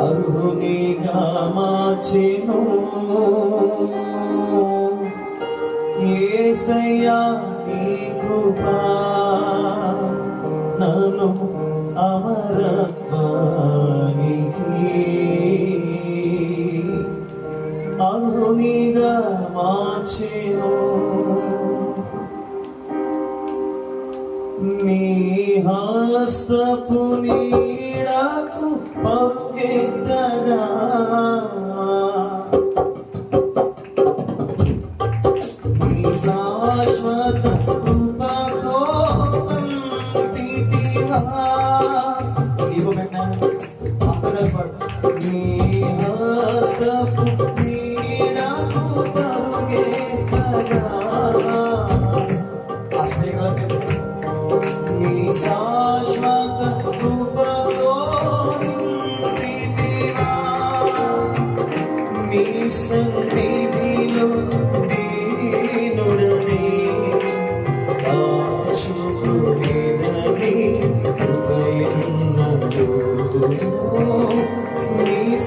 అర్హునిగా మార్చెను ఏసయ్యా శాశ్వత కృపతో నందితివా. ఇదిగో పెట్టినా. అంతగా పాడు. నీ హస్తపు నీడకు పరుగెత్తగా. ఆ స్నేహితులకి నీ శాశ్వత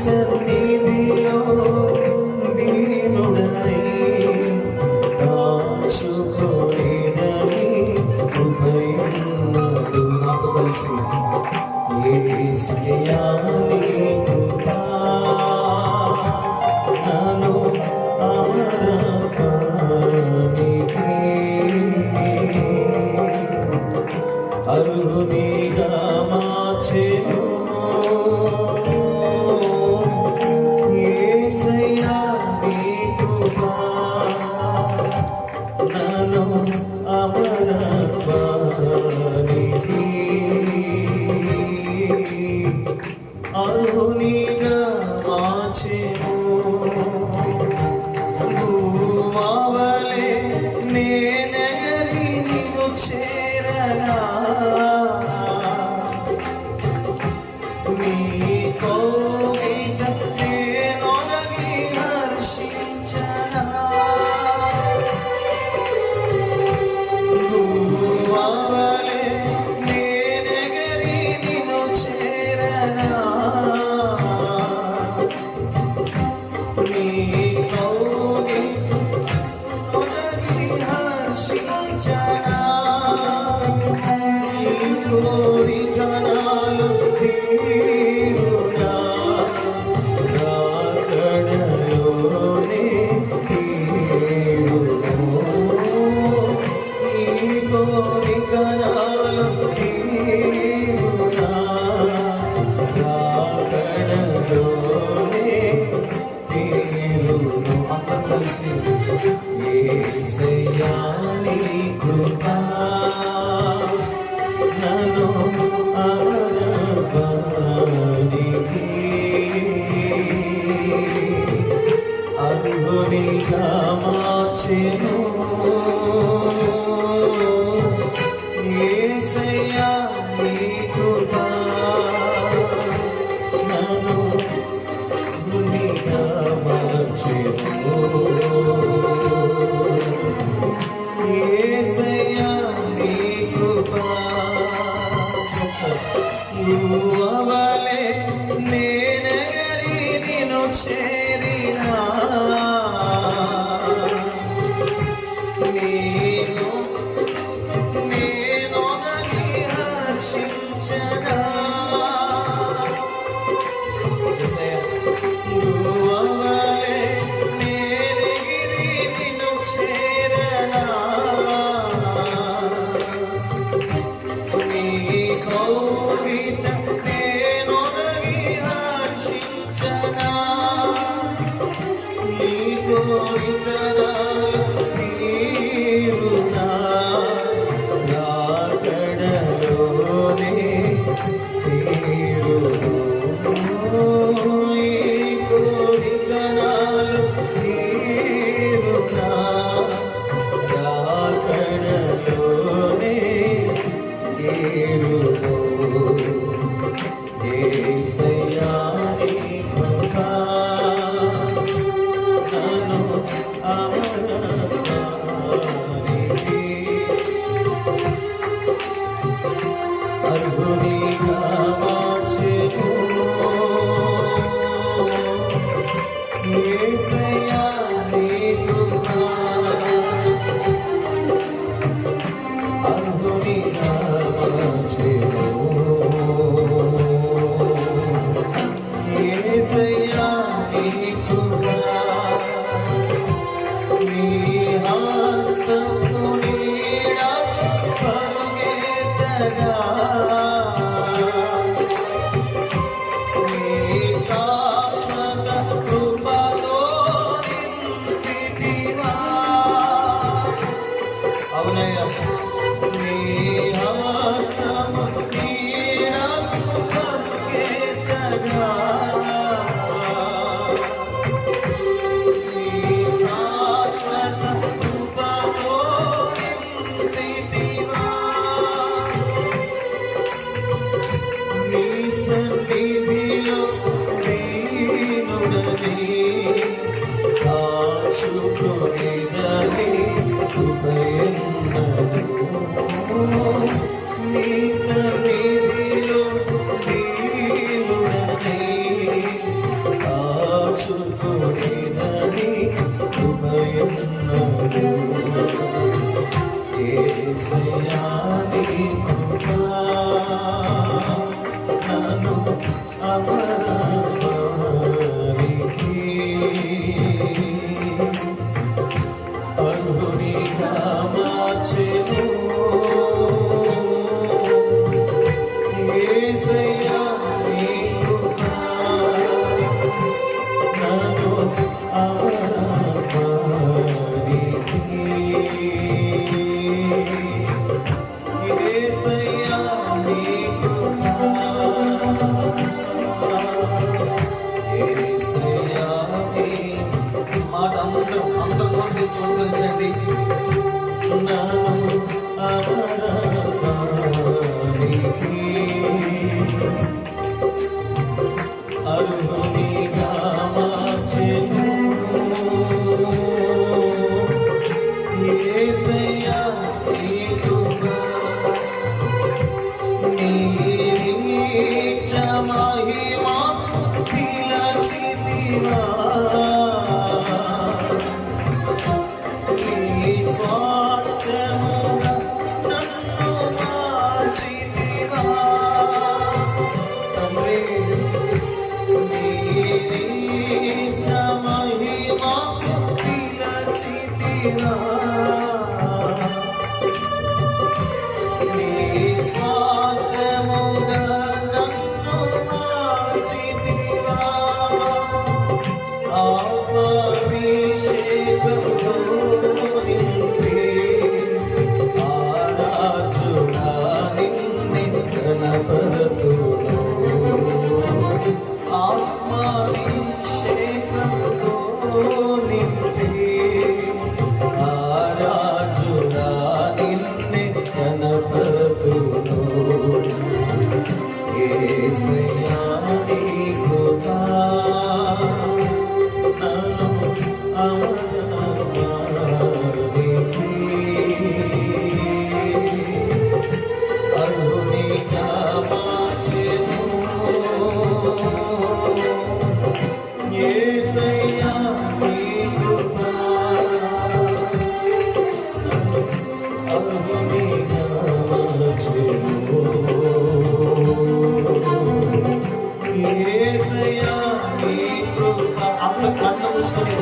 সপনি দিলো দিন উড়াই কাশু করে নামি উপায় দুনা কলসি ये इसके आमली कुता नानो आमरा पानी के अरुणी ছাড়া అర్హునిగా మార్చెను. యేసయ్యా నీ కృపా నన్ను మార్చెను. నీ गोविंद हरी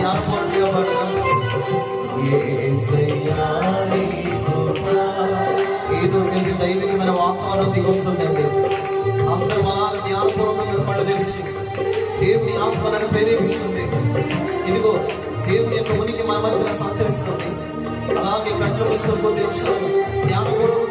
యానపూర్ నియోజకవర్గం ఇది దైవికమైన వాతావరణం దిగొస్తుందండి అందరూ మనకు ధ్యానపూర్వకంగా కళ్ళు తెరిచి దేవుని ఆత్మలను ప్రేరేపిస్తుంది ఇదిగో దేవుని యొక్క ఉనికి మన మధ్యన సంచరిస్తుంది. అలా మీ కట్లు పుస్తకం ధ్యానపూర్వకంగా